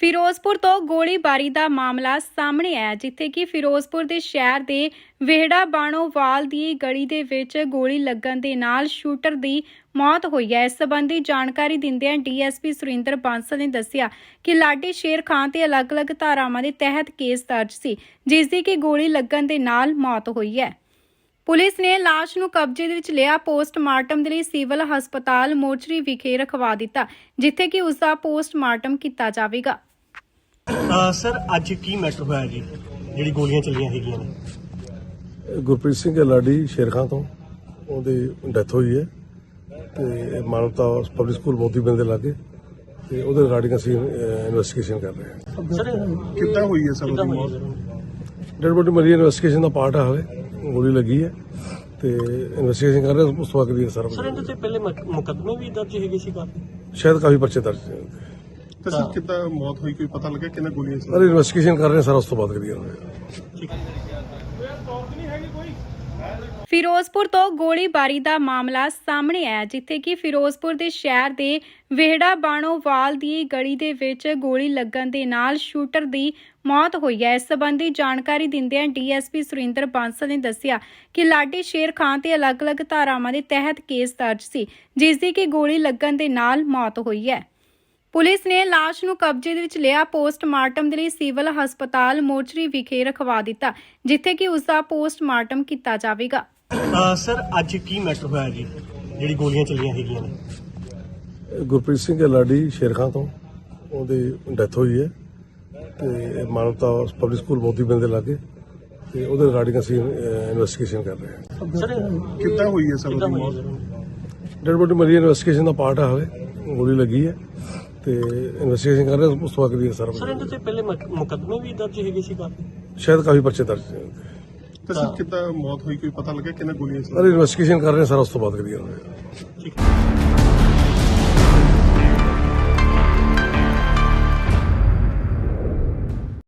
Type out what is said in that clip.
ਫਿਰੋਜ਼ਪੁਰ ਤੋਂ ਗੋਲੀਬਾਰੀ ਦਾ ਮਾਮਲਾ ਸਾਹਮਣੇ ਆਇਆ, ਜਿੱਥੇ ਕਿ ਫਿਰੋਜ਼ਪੁਰ ਦੇ ਸ਼ਹਿਰ ਦੇ ਵਿਹੜਾ ਬਾਣੋਵਾਲ ਦੀ ਗਲੀ ਦੇ ਵਿੱਚ ਗੋਲੀ ਲੱਗਣ ਦੇ ਨਾਲ ਸ਼ੂਟਰ ਦੀ ਮੌਤ ਹੋਈ ਹੈ। ਇਸ ਸੰਬੰਧੀ ਜਾਣਕਾਰੀ ਦਿੰਦਿਆਂ ਡੀਐਸਪੀ ਸੁਰਿੰਦਰ ਬਾਂਸਲ ਨੇ ਦੱਸਿਆ ਕਿ ਲਾਡੀ ਸ਼ੇਰ ਖਾਨ ਤੇ ਅਲੱਗ-ਅਲੱਗ ਧਾਰਾਵਾਂ ਦੇ ਤਹਿਤ ਕੇਸ ਦਰਜ ਸੀ, ਜਿਸ ਦੀ ਕਿ ਗੋਲੀ ਲੱਗਣ ਦੇ ਨਾਲ ਮੌਤ ਹੋਈ ਹੈ। ਪੁਲਿਸ ਨੇ ਲਾਸ਼ ਨੂੰ ਕਬਜ਼ੇ ਦੇ ਵਿੱਚ ਲਿਆ ਪੋਸਟਮਾਰਟਮ ਦੇ ਲਈ ਸਿਵਲ ਹਸਪਤਾਲ ਮੋਰਚਰੀ ਵਿਖੇ ਰਖਵਾ ਦਿੱਤਾ ਜਿੱਥੇ ਕਿ ਉਸ ਦਾ ਪੋਸਟਮਾਰਟਮ ਕੀਤਾ ਜਾਵੇਗਾ। ਸਰ ਅੱਜ ਕੀ ਮੈਟਰ ਹੋਇਆ ਜੀ? ਜਿਹੜੀ ਗੋਲੀਆਂ ਚੱਲੀਆਂ ਹੈਗੀਆਂ ਨੇ। ਗੁਰਪ੍ਰੀਤ ਸਿੰਘ ਲਾਡੀ ਸ਼ੇਰ ਖਾਂ ਤੋਂ ਉਹਦੀ ਡੈਥ ਹੋਈ ਹੈ। ਤੇ ਮਾਨਵਤਾ ਪਬਲਿਕ ਸਕੂਲ ਮੋਤੀ ਬਿੰਦ ਦੇ ਲਾਗੇ ਤੇ ਉਹਦੇ ਰਿਗਾਰਡਿੰਗ ਅਸੀਂ ਇਨਵੈਸਟੀਗੇਸ਼ਨ ਕਰ ਰਹੇ ਹਾਂ। ਸਰ ਕਿੱਦਾਂ ਹੋਈ ਹੈ ਸਰ ਉਹਦੀ ਡੈਡ ਬੋਡੀ ਮਰੀ ਇਨਵੈਸਟੀਗੇਸ਼ਨ ਦਾ ਪਾਰਟ ਆ ਹਲੇ। ਗੋਲੀ ਲੱਗੀ ਹੈ ਤੇ ਇਨਵੈਸਟੀਗੇਸ਼ਨ ਕਰ ਰਹੇ ਹਾਂ ਉਸ ਤੋਂ ਬਾਅਦ ਕਲੀਅਰ ਸਾਰਾ ਸਰ। ਇਹਦੇ ਤੇ ਪਹਿਲੇ ਮੁਕ- ਮੁਕੱਦਮੇ ਵੀ ਦਰਜ ਹੈਗੇ ਸੀ ਕਾਫੀ? ਸ਼ਾਇਦ ਕਾਫੀ ਪਰਚੇ ਦਰਜ ਨੇ। ਤੇ ਸਰ ਕਿੱਦਾਂ ਮੌਤ ਹੋਈ ਕੋਈ ਪਤਾ ਲੱਗਿਆ ਕਿੰਨੇ ਗੋਲੀਆਂ ਸੀ ਅਰੇ ਇਨਵੈਸਟੀਗੇਸ਼ਨ ਕਰ ਰਹੇ ਹਾਂ ਸਾਰਾ ਉਸ ਤੋਂ ਬਾਅਦ ਕਲੀਅਰ ਹੋਏਗਾ ਠੀਕ ਫਿਰੋਜ਼ਪੁਰ ਤੋਂ ਗੋਲੀਬਾਰੀ ਦਾ ਮਾਮਲਾ ਸਾਹਮਣੇ ਆਇਆ, ਜਿੱਥੇ ਕਿ ਫਿਰੋਜ਼ਪੁਰ ਦੇ ਸ਼ਹਿਰ ਦੇ ਵਿਹੜਾ ਬਾਣੋਵਾਲ ਦੀ ਗਲੀ ਦੇ ਵਿੱਚ ਗੋਲੀ ਲੱਗਣ ਦੇ ਨਾਲ ਸ਼ੂਟਰ ਦੀ ਮੌਤ ਹੋਈ ਹੈ। ਇਸ ਸੰਬੰਧੀ ਜਾਣਕਾਰੀ ਦਿੰਦਿਆਂ ਡੀਐਸਪੀ ਸੁਰਿੰਦਰ ਬਾਂਸਲ ਨੇ ਦੱਸਿਆ ਕਿ ਲਾਡੀ ਸ਼ੇਰ ਖਾਨ ਤੇ ਅਲੱਗ-ਅਲੱਗ ਧਾਰਾਵਾਂ ਦੇ ਤਹਿਤ ਕੇਸ ਦਰਜ ਸੀ, ਜਿਸ ਦੀ ਕਿ ਗੋਲੀ ਲੱਗਣ ਦੇ ਨਾਲ ਮੌਤ ਹੋਈ ਹੈ। ਪੁਲਿਸ ਨੇ ਲਾਸ਼ ਨੂੰ ਕਬਜ਼ੇ ਦੇ ਵਿੱਚ ਲਿਆ ਪੋਸਟਮਾਰਟਮ ਦੇ ਲਈ ਸਿਵਲ ਹਸਪਤਾਲ ਮੋਰਚਰੀ ਵਿਖੇ ਰਖਵਾ ਦਿੱਤਾ ਜਿੱਥੇ ਕਿ ਉਸ ਦਾ ਪੋਸਟਮਾਰਟਮ ਕੀਤਾ ਜਾਵੇਗਾ। ਸਰ ਅੱਜ ਕੀ ਮੈਟਰ ਹੋਇਆ ਜੀ? ਜਿਹੜੀ ਗੋਲੀਆਂ ਚੱਲੀਆਂ ਹੈਗੀਆਂ ਨੇ। ਗੁਰਪ੍ਰੀਤ ਸਿੰਘ ਲਾਡੀ ਸ਼ੇਰ ਖਾਂ ਤੋਂ। ਉਹਦੀ ਡੈਥ ਹੋਈ ਹੈ। ਤੇ ਮਾਨਵਤਾ ਪਬਲਿਕ ਸਕੂਲ ਮੋਤੀ ਬਿੰਦ ਦੇ ਲਾਗੇ। ਤੇ ਉਹਦੇ ਰਿਗਾਰਡਿੰਗ ਅਸੀਂ ਇਨਵੈਸਟੀਗੇਸ਼ਨ ਕਰ ਰਹੇ ਹਾਂ। ਸਰ ਕਿੱਦਾਂ ਹੋਈ ਹੈ ਸਰ ਉਹਦੀ ਮੌਤ? ਡੈਡ ਬੋਡੀ ਮਰੀ ਇਨਵੈਸਟੀਗੇਸ਼ਨ ਦਾ ਪਾਰਟ ਆ ਹਲੇ। ਗੋਲੀ ਲੱਗੀ ਹੈ। ਤੇ ਇਨਵੈਸਟੀਗੇਸ਼ਨ ਕਰ ਰਹੇ ਉਸ ਤੋਂ ਬਾਅਦ ਕਲੀਅਰ ਸਾਰਾ ਸਰ। ਇਹਦੇ ਤੇ ਪਹਿਲੇ ਮੁਕ- ਮੁਕੱਦਮੇ ਵੀ ਦਰਜ ਹੈਗੇ ਸੀ ਕਾਫੀ? ਸ਼ਾਇਦ ਕਾਫੀ ਪਰਚੇ ਦਰਜ ਨੇ। ਤੇ ਸਰ ਕਿੱਦਾਂ ਮੌਤ ਹੋਈ ਕੋਈ ਪਤਾ ਲੱਗਿਆ ਕਿੰਨੇ ਗੋਲੀਆਂ ਸੀ ਅਰੇ ਇਨਵੈਸਟੀਗੇਸ਼ਨ ਕਰ ਰਹੇ ਸਾਰਾ ਉਸ ਤੋਂ ਬਾਅਦ ਕਲੀਅਰ ਹੋਏਗਾ ਠੀਕ